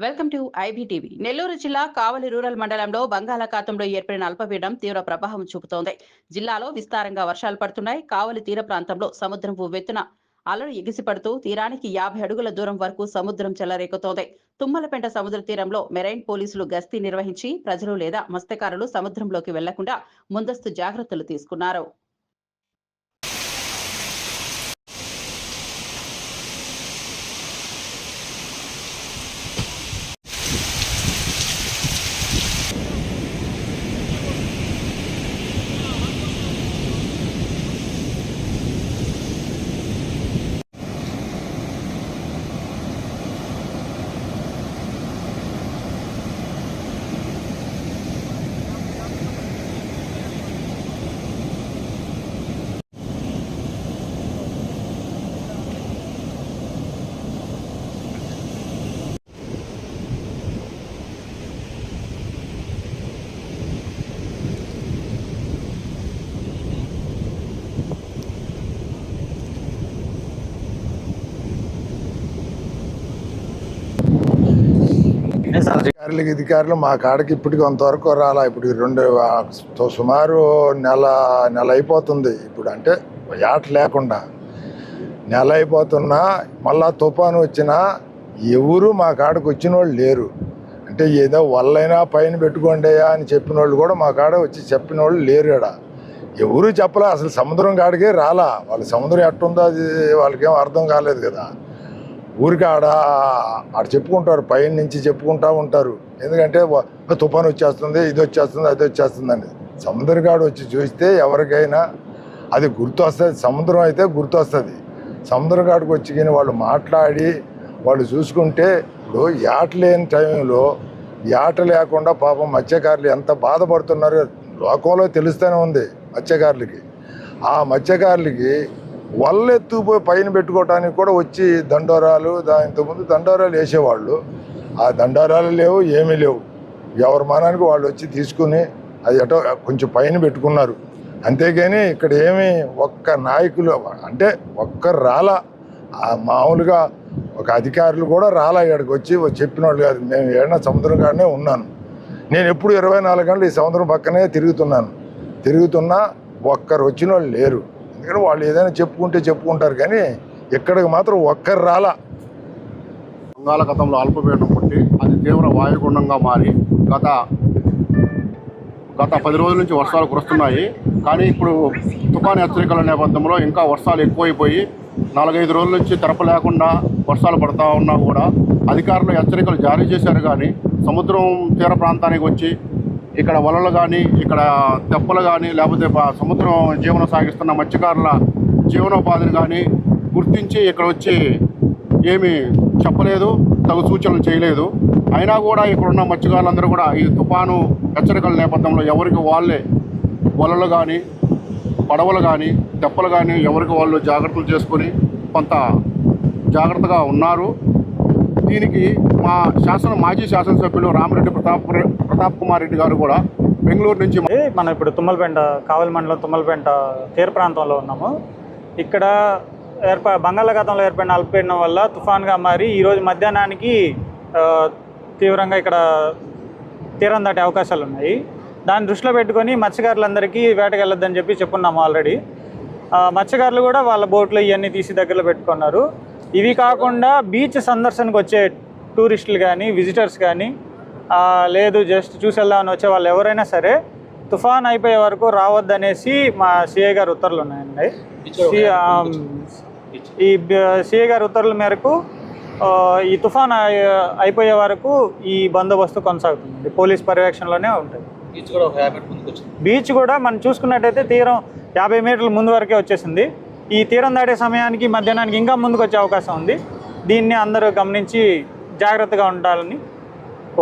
Welcome to IBTV Nellore జిల్లా కావలి rural మండలంలో బంగాళాఖాతంలో ఏర్పడిన అల్పపీడం తీవ్ర ప్రభావం చూపుతోంది. జిల్లాలో విస్తారంగా వర్షాలు పడుతున్నాయి. కావలి తీర ప్రాంతంలో సముద్రం ఉవ్వెత్తున అలలు ఎగిసిపడుతూ తీరానికి యాభై అడుగుల దూరం వరకు సముద్రం చెలరేకుతోంది తుమ్మలపెంట సముద్ర తీరంలో మెరైన్ పోలీసులు గస్తీ నిర్వహించి ప్రజలు లేదా మత్స్యకారులు సముద్రంలోకి వెళ్ళకుండా ముందస్తు జాగ్రత్తలు తీసుకున్నారు. అధికారులకి అధికారులు మా కాడకి ఇప్పటికి కొంతవరకు రాలా. ఇప్పుడు రెండు సు- సుమారు నెల నెల అయిపోతుంది. ఇప్పుడు అంటే యాట లేకుండా నెల అయిపోతున్నా మళ్ళా తుఫాను వచ్చినా ఎవరు మా కాడకు వచ్చిన వాళ్ళు లేరు. అంటే ఏదో వల్లైనా పైన పెట్టుకోండి అని చెప్పిన వాళ్ళు కూడా మా కాడ వచ్చి చెప్పిన వాళ్ళు లేరు ఇక్కడ ఎవరు చెప్పలే అసలు సముద్రం కాడికే రాలా. వాళ్ళ సముద్రం ఎట్టుందో అది వాళ్ళకేం అర్థం కాలేదు కదా. ఊరికి ఆడ ఆడ చెప్పుకుంటారు పైన నుంచి చెప్పుకుంటా ఉంటారు. ఎందుకంటే తుఫాను వచ్చేస్తుంది ఇది వచ్చేస్తుంది అది వచ్చేస్తుంది అని. కాడ వచ్చి చూస్తే ఎవరికైనా అది గుర్తు వస్తుంది సముద్రం అయితే గుర్తు వస్తుంది సముద్రగాడికి వచ్చి కానీ వాళ్ళు మాట్లాడి వాళ్ళు చూసుకుంటే ఇప్పుడు యాట లేని టైంలో యాట లేకుండా పాపం మత్స్యకారులు ఎంత బాధపడుతున్నారో లోకంలో తెలుస్తూనే ఉంది మత్స్యకారులకి. ఆ మత్స్యకారులకి వల్లెత్తుపోయి పైన పెట్టుకోవటానికి కూడా వచ్చి దండోరాలు దానితో ముందు దండోరాలు వేసేవాళ్ళు. ఆ దండోరాలు లేవు ఏమీ లేవు. ఎవరి మానానికి వాళ్ళు వచ్చి తీసుకుని అది ఎటో కొంచెం పైన పెట్టుకున్నారు. అంతేగాని ఇక్కడ ఏమి ఒక్క నాయకులు అంటే ఒక్కరు రాలా ఆ మామూలుగా ఒక అధికారులు కూడా రాలా ఇక్కడికి వచ్చి చెప్పిన వాళ్ళు కాదు. నేను ఏడన్నా సముద్రం కాడనే ఉన్నాను. నేను ఎప్పుడు ఇరవై నాలుగు గంటలు ఈ సముద్రం పక్కనే తిరుగుతున్నాను. తిరుగుతున్నా ఒక్కరు వచ్చిన వాళ్ళు లేరు. ఎందుకంటే వాళ్ళు ఏదైనా చెప్పుకుంటే చెప్పుకుంటారు కానీ ఎక్కడికి మాత్రం ఒక్కరు రాలా. బంగాళాఖాతంలో అల్పపీడనం పుట్టి అది తీవ్ర వాయుగుండంగా మారి గత గత పది రోజుల నుంచి వర్షాలు కురుస్తున్నాయి. కానీ ఇప్పుడు తుఫాను హెచ్చరికల నేపథ్యంలో ఇంకా వర్షాలు ఎక్కువైపోయి నాలుగైదు రోజుల నుంచి తెరప లేకుండా వర్షాలు పడతా ఉన్నా కూడా అధికారులు హెచ్చరికలు జారీ చేశారు కానీ సముద్రం తీర ప్రాంతానికి వచ్చి ఇక్కడ వలలు కానీ ఇక్కడ తెప్పలు కానీ లేకపోతే సముద్రం జీవనం సాగిస్తున్న మత్స్యకారుల జీవనోపాధిని కానీ గుర్తించి ఇక్కడ వచ్చి ఏమీ చెప్పలేదు తగు సూచనలు చేయలేదు. అయినా కూడా ఇక్కడున్న మత్స్యకారులందరూ కూడా ఈ తుఫాను హెచ్చరికల నేపథ్యంలో ఎవరికి వాళ్ళే వలలు కానీ పడవలు కానీ తెప్పలు కానీ ఎవరికి వాళ్ళు జాగ్రత్తలు చేసుకొని కొంత జాగ్రత్తగా ఉన్నారు. దీనికి మా శాసన మాజీ శాసనసభ్యులు రామరెడ్డి ప్రతాప్ ప్రతాప్ కుమార్ రెడ్డి గారు కూడా బెంగళూరు నుంచి మనం ఇప్పుడు తుమ్మలపేంట కావలి మండలం తుమ్మలపేంట తీర ప్రాంతంలో ఉన్నాము. ఇక్కడ ఏర్ప బంగాళాఖాతంలో ఏర్పడిన అల్పపీడనం వల్ల తుఫాన్గా మారి ఈరోజు మధ్యాహ్నానికి తీవ్రంగా ఇక్కడ తీరం దాటే అవకాశాలు ఉన్నాయి. దాన్ని దృష్టిలో పెట్టుకొని మత్స్యకారులందరికీ వేటకెళ్ళొద్దని చెప్పి చెప్పున్నాము ఆల్రెడీ. మత్స్యకారులు కూడా వాళ్ళ బోట్లు ఇవన్నీ తీసి దగ్గరలో పెట్టుకున్నారు. ఇవి కాకుండా బీచ్ సందర్శనకు వచ్చే టూరిస్టులు కానీ విజిటర్స్ కానీ లేదు జస్ట్ చూసి వెళ్దామని వచ్చే వాళ్ళు ఎవరైనా సరే తుఫాన్ అయిపోయే వరకు రావద్దనేసి మా సిఐ గారు ఉత్తర్వులు ఉన్నాయండి. ఈ సిఐ గారి ఉత్తర్వుల మేరకు ఈ తుఫాన్ అయి- అయిపోయే వరకు ఈ బందోబస్తు కొనసాగుతుంది పోలీస్ పర్యవేక్షణలోనే ఉంటుంది. బీచ్ కూడా మనం చూసుకున్నట్టయితే తీరం యాభై మీటర్ల ముందు వరకే వచ్చేసింది. ఈ తీరం దాటే సమయానికి మధ్యాహ్నానికి ఇంకా ముందుకు వచ్చే అవకాశం ఉంది. దీన్ని అందరూ గమనించి జాగ్రత్తగా ఉండాలని